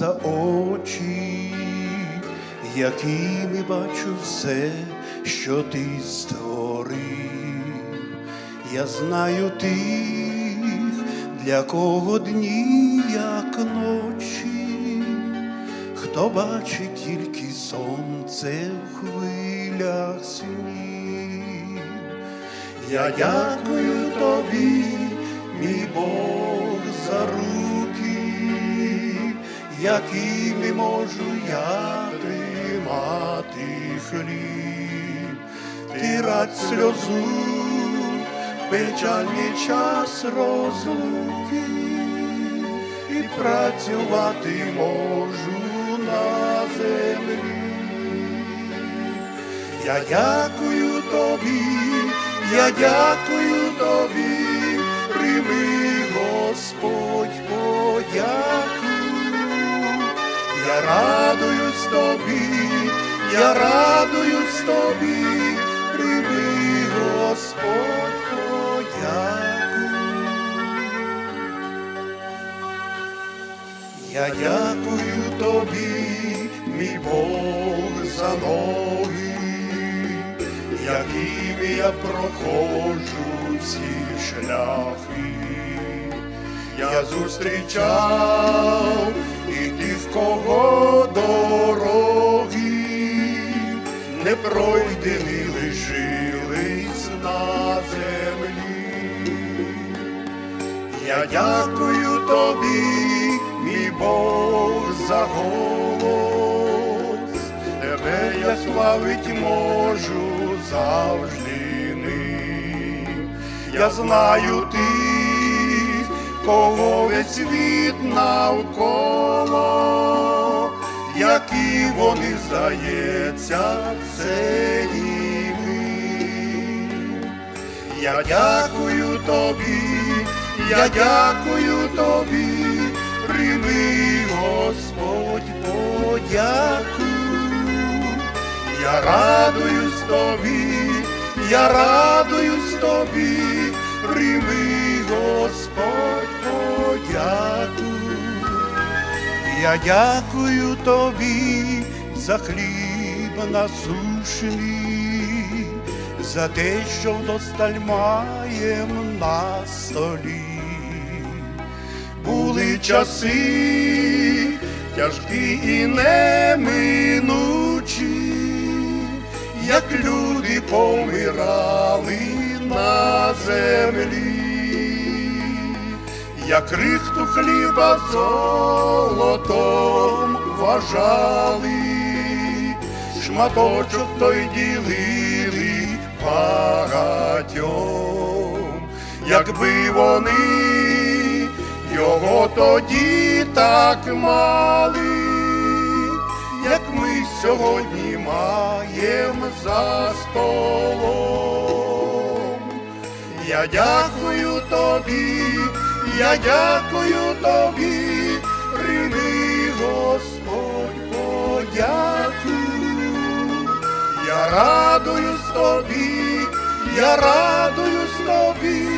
за очі, якими бачу все, що ти створив. Я знаю тих, для кого дні, як ночі, хто бачить тільки сонце в хвилях снів. Я дякую тобі, мій Бог, за руки, якими можу я тримати хліб, тирать сльозу, печальний час розлуки, і працювати можу на землі. Я дякую тобі, я дякую тобі, прийми, радуюсь тобі, я радуюсь тобі, прийми, Господь, подяку. Я дякую тобі, мій Бог, за ноги, якими я проходжу ці шляхи. Я зустрічав Я дякую тобі, мій Бог, за голос, тебе я славить можу завжди ним. Я знаю тих, кого весь світ навколо, які вони здається, все ніби. Я дякую тобі, я дякую тобі, прийми, Господь, подяку. Я радуюсь тобі, я радуюсь тобі, прийми, Господь, подяку. Я дякую тобі за хліб насушний, за те, що вдосталь маєм на столі. Були часи тяжкі і неминучі, як люди помирали на землі як крихту хліба золотом вважали, шматочок той ділили багатьом, якби вони його тоді так мали, як ми сьогодні маємо за столом. Я дякую тобі, я дякую тобі, прийми, Господь, подяку. Я радуюсь тобі, я радуюсь тобі,